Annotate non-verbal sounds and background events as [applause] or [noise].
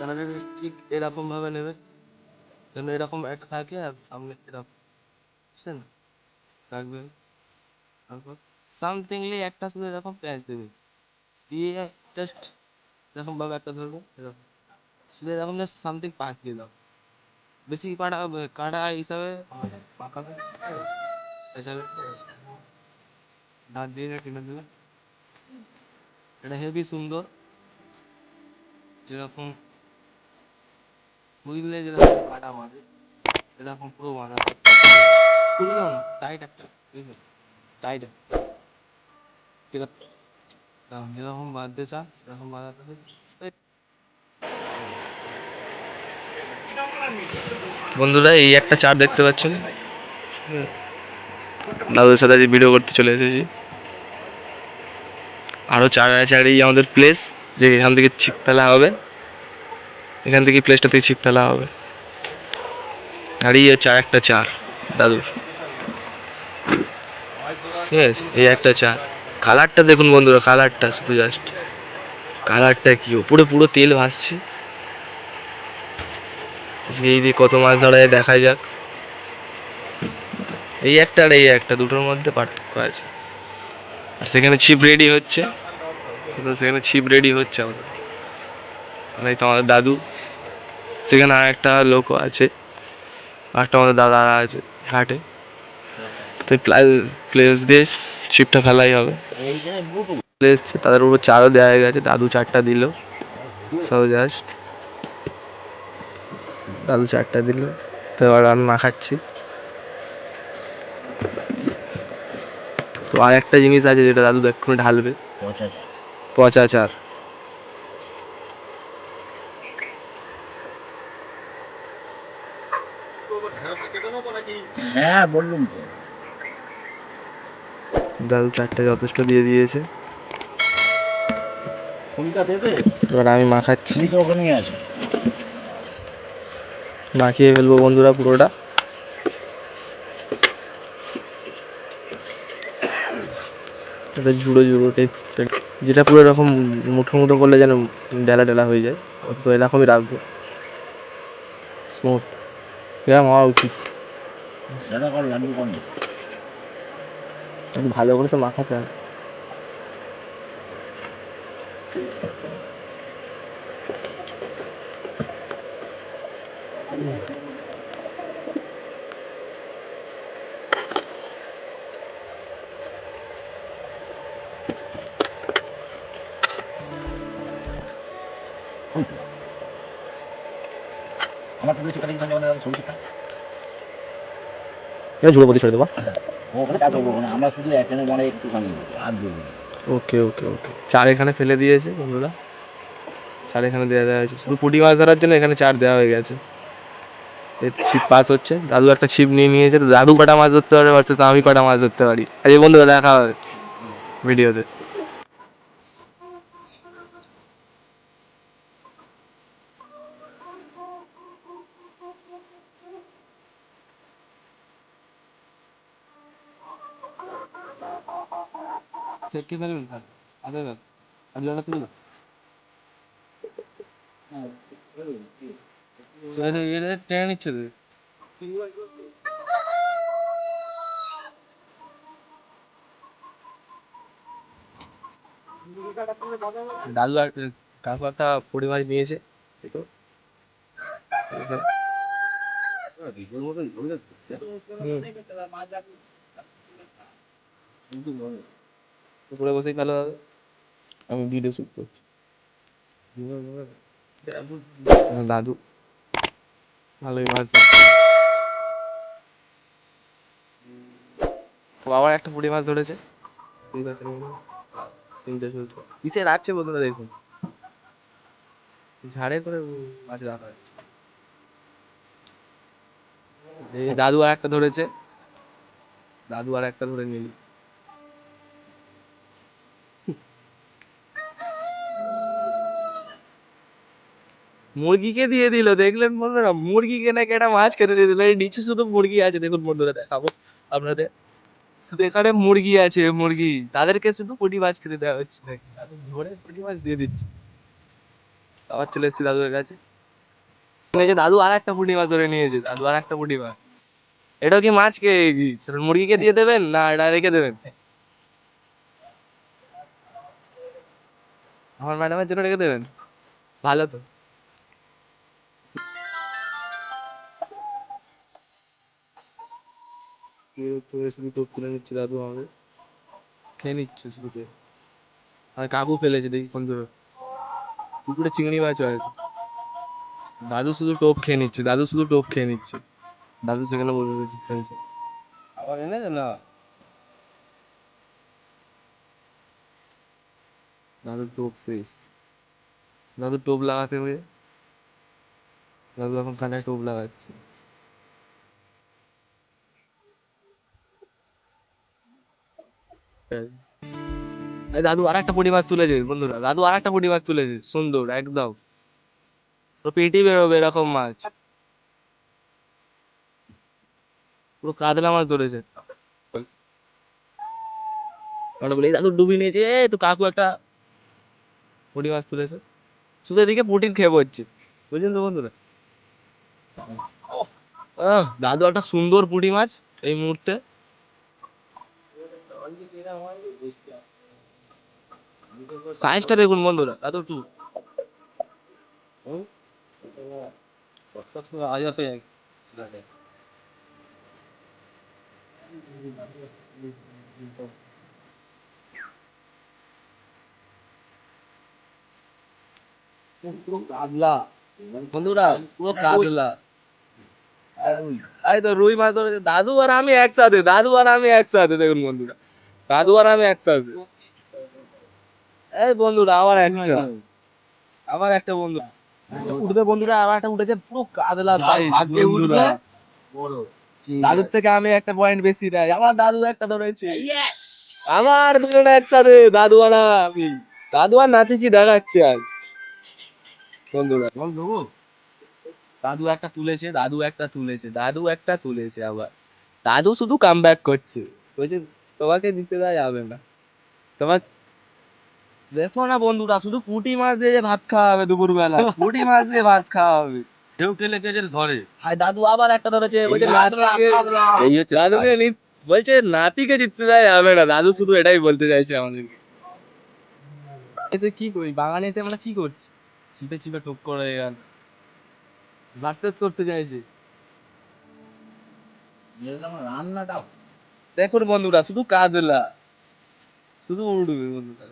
ক্যামেরাটা ঠিক এরকমভাবে নেবে যেন এরকম একটা থাকে আর সামনে এরকম, বুঝছেন? রাখবেন তারপর সামথিংলি একটা শুধু এরকম প্যাঁচ দেবে। দিয়ে জাস্ট এরকমভাবে একটা ধরবে, এরকম। শুধু এরকম জাস্ট সামথিং পাঁচ দিয়ে দাও। বেশি কাটা কাটা হিসাবে পাকাবে হিসাবে দাঁত দিয়ে টেনে দেবে। এটা হেভি সুন্দর। যেরকম বুঝলে যেরকম কাটা মারে সেরকম পুরো বাঁধা খুললেও না? টাইট একটা টাইট ঠিক আছে? যেরকম বাঁধতে চান, সেরকম বাঁধাতে হবে বন্ধুরা, এই একটা চার দেখতে পাচ্ছেন? দাদুর সাথে আজ ভিডিও করতে চলে এসেছি। আরও চার আছে আমাদের প্লেস যে এখান থেকে ছিপ ফেলা হবে। এখান থেকে প্লেসটা থেকে ছিপ ফেলা হবে। আর এই হচ্ছে আর একটা চার, দাদুর। ঠিক আছে, এই একটা চার। কালারটা দেখুন বন্ধুরা কালারটা শুধু জাস্ট কালারটা কি ওপরে পুরো তেল ভাসছে। এই দিয়ে কত মাছ ধরা যায় দেখা যাক। এই একটা আর এই একটা, দুটোর মধ্যে পার্থক্য আছে। আর সেখানে ছিপ রেডি হচ্ছে। সেখানে ছিপ রেডি হচ্ছে আমাদের। আর এই তো আমাদের দাদু। সেখানে আর একটা লোকও আছে। আর একটা আমাদের দাদা আছে ঘাটে তো প্লেস দিয়ে ছিপটা ফেলাই হবে। প্লেস তাদের উপর চারও দেওয়া হয়ে গেছে। দাদু চারটা দিল। সব জাস্ট। দাদু চারটা দিল। তো এবার আমি মাখাচ্ছি তো আর একটা জিনিস আছে যেটা দাদু এক্ষুনি ঢালবে। পচা চার হ্যাঁ বললুম তো। দাদু চারটা যথেষ্ট দিয়ে দিয়েছে। ফোনটা দেবে এবার আমি মাখাচ্ছি ওখানেই আছো মাখিয়ে ফেলব বন্ধুরা পুরোটা। এটা ঝুড়ো ঝুড়ো টেক্সচার যেটা পুরো এরকম মুঠো মুঠো করলে যেন ডেলা ডেলা হয়ে যায়। তো এরকমই রাখব। স্মুথ এরকম হওয়া উচিত। ভালো করে তো মাখাতে হবে আমার তো বেশি কাটিং এটা ছেড়ে দেবো। আমরা শুধু মানে আর ওকে ওকে ওকে। চার এখানে ফেলে দিয়েছে বন্ধুরা। চার এখানে দেওয়া দেওয়া হয়েছে। শুধু পুঁটি মাছ ধরার জন্য এখানে চার দেওয়া হয়ে গেছে। ছিপ পাস হচ্ছে। দাদু একটা ছিপ নিয়ে নিয়েছে। দাদু কটা মাছ ধরতে পারে ভার্সেস আমি কটা মাছ ধরতে পারি। আজ বন্ধুরা দেখা হবে ভিডিওতে। চেকে ফেলবেন স্যার আদে স্যার আর জলটা তুলুন এটা টেনে তো দাদু আর কাকু একটা পড়ি মাছ নিয়েছে তো উপরে বসেই ভালো হবে। আমি ভিডিও শুট করছি দাদু। ভালোই মাছ ধরে। ও আবার একটা পুঁটি মাছ ধরেছে। ঠিক আছে সিনটা চলছে কিসে রাখছে বন্ধুরা দেখুন। ঝাড়ে করে মাছ রাখা হচ্ছে। এই দাদু আর একটা ধরেছে। দাদু আর একটা ধরে নিল। মুরগিকে দিয়ে দিল, দেখলেন বন্ধুরা? মুরগিকে নাকি একটা মাছ খেতে দিয়ে দিল। নিচে শুধু মুরগি আছে, দেখুন বন্ধুরা, দেখাবো আপনাদের। শুধু এখানে মুরগি আছে, মুরগি। তাদেরকে শুধু পুঁটি মাছ খেতে দেওয়া হচ্ছে নাকি? ধরে পুঁটি মাছ দিয়ে দিচ্ছে। আবার চলে এসেছি দাদুর কাছে। নিয়েছে দাদু আর একটা পুঁটি মাছ ধরে নিয়েছে, দাদু আর একটা পুঁটি মাছ। এটা কি মাছ কে? কি মুরগিকে দিয়ে দেবেন না এটা রেখে দেবেন? আমার ম্যাডামের জন্য রেখে দেবেন? ভালো তো। শুধু টোপ তুলে নিচ্ছে দাদু আমাদের। খেয়ে নিচ্ছে শুধু আর কাকু ফেলেছে দেখি কোন দূরে পুকুরে চিংড়ি মাছও আছে। দাদু শুধু টোপ খেয়ে নিচ্ছে দাদু শুধু টোপ খেয়ে নিচ্ছে। দাদু সেখানে বসে ফেলছে আবার এনেছে না? দাদু টোপ শেষ। দাদু টোপ লাগাতে হবে। দাদু এখন কানে টোপ লাগাচ্ছে। দাদু আর একটা পুঁটি মাছ তুলেছে বন্ধুরা। দাদু আর একটা পুঁটি মাছ তুলেছে সুন্দর, একদম। তো পেটি বেরোবে এরকম মাছ। পুরো কাতলা মাছ ধরেছে। আমরা বলি, "এই দাদু, ডুবি নিয়েছে। তো কাকু একটা পুঁটি মাছ তুলেছে। শুধু এদিকে পুটির খেয়ে পড়ছে বুঝলেন তো, বন্ধুরা? দাদু, একটা সুন্দর পুঁটি মাছ এই মুহূর্তে। সাইজটা দেখুন বন্ধুরা টু আজ পুরো এই তো রুই মাছ ধরেছে। দাদু আর আমি একসাথে দাদু আর আমি একসাথে দেখুন বন্ধুরা। দাদু আর আমি একসাথে এই বন্ধুরা আবার একটা। আবার একটা বন্ধু উঠবে বন্ধুরা আবার একটা উঠেছে পুরো ভাগ্যে উঠবে। দাদুর থেকে আমি একটা পয়েন্ট বেশি দেয়। আমার দাদু একটা ধরেছে। আমার দুজনে একসাথে দাদু আর আমি। দাদু আর নাতি কি দেখাচ্ছে আজ। বন্ধুরা। দাদু একটা তুলেছে দাদু একটা তুলেছে দাদু একটা তুলেছে আবার। দাদু শুধু কাম ব্যাক করছে বলছে তোমাকে দিতে দেওয়া যাবে না। তোমার দেখো না বন্ধুরা শুধু পুঁটি মাছ দিয়ে ভাত খাওয়া হবে দুপুর বেলা [laughs] পুঁটি মাছ দিয়ে ভাত খাওয়া হবে। টেলে কেজেল ধরে? দাদু আবার একটা ধরেছে। এই হচ্ছে দাদুকে বলছে নাতিকে জিততে দেওয়া যাবে না। দাদু শুধু এটাই বলতে চাইছে আমাদেরকে। এতে কি করি? বাগানে এসে আমরা কি করছি? চিপে চিপে টুক করে গেল করতে চাইছে। রান্নাটা দেখুন বন্ধুরা শুধু কাঁদলা। শুধু উড়বে বন্ধুরা